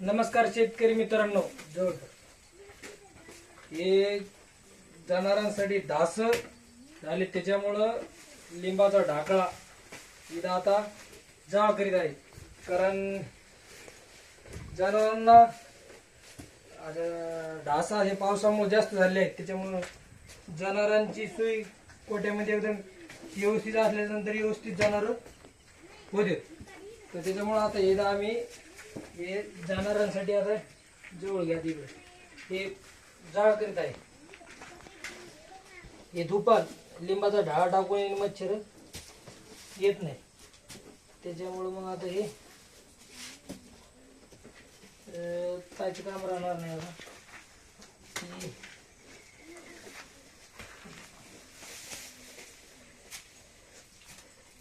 नमस्कार शेतकरी मित्रांनो. जवळ हे जनावरांसाठी डास झाले त्याच्यामुळं लिंबाचा ढाकळा इथं आता जाळ करीत आहे. कारण जनावरांना आता हे पावसामुळे जास्त झाले आहेत. त्याच्यामुळं जनावरांची सोय कोट्यामध्ये एकदम व्यवस्थित असल्यानंतर व्यवस्थित जनावर होते. तर त्याच्यामुळं आता इथं आम्ही हे जाणाऱ्यांसाठी आता जवळ घ्या तिकडे. हे जाळ करीत आहे. हे धुपात लिंबाचा ढाळा टाकून येईल मच्छर. येत नाही. त्याच्यामुळं मग आता हे अं, काम राहणार नाही आता.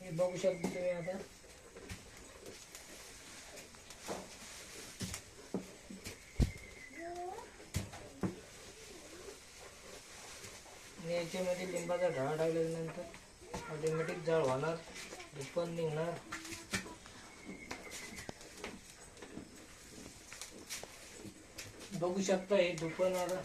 हे बघू शकता तुम्ही आता. याच्यामध्ये लिंबाचा ढाळ टाकल्यानंतर ऑटोमॅटिक जाळ होणार पण निघणार. बघू शकता हे दुप्पन आता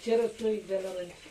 मच्छर असतो एक जनावरांची